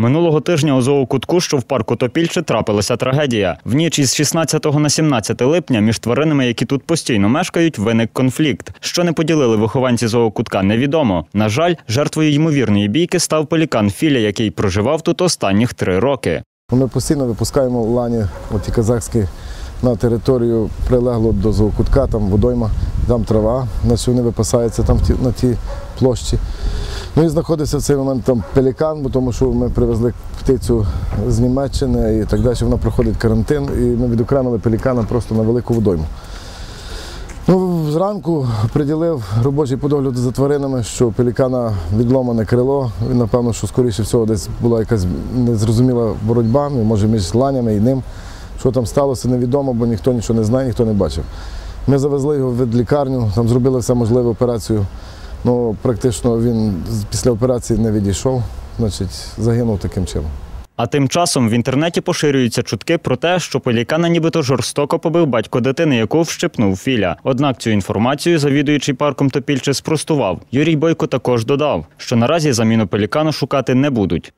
Минулого тижня у зоокутку, що в парку Топільче, трапилася трагедія. В ніч із 16 на 17 липня між тваринами, які тут постійно мешкають, виник конфлікт. Що не поділили вихованці зоокутка, невідомо. На жаль, жертвою ймовірної бійки став пелікан Філя, який проживав тут останніх три роки. Ми постійно випускаємо лані, оті казахські, на територію прилегло до зоокутка, там водойма, там трава, значить вони випасаються там на тій площі. Ну і знаходиться в цей момент там пелікан, бо тому що ми привезли птицю з Німеччини і так далі. Вона проходить карантин, і ми відокремили пелікана просто на велику водойму. Ну, зранку приділив робочий подогляд за тваринами, що пелікана відломане крило. Він, напевно, що скоріше всього десь була якась незрозуміла боротьба, може між ланями і ним. Що там сталося, невідомо, бо ніхто нічого не знає, ніхто не бачив. Ми завезли його в лікарню, там зробили все можливе операцію. Ну, практично він після операції не відійшов, значить, загинув таким чином. А тим часом в інтернеті поширюються чутки про те, що полікана нібито жорстоко побив батько дитини, яку вщепнув Філя. Однак цю інформацію завідуючий парком Топільче спростував. Юрій Бойко також додав, що наразі заміну пелікану шукати не будуть.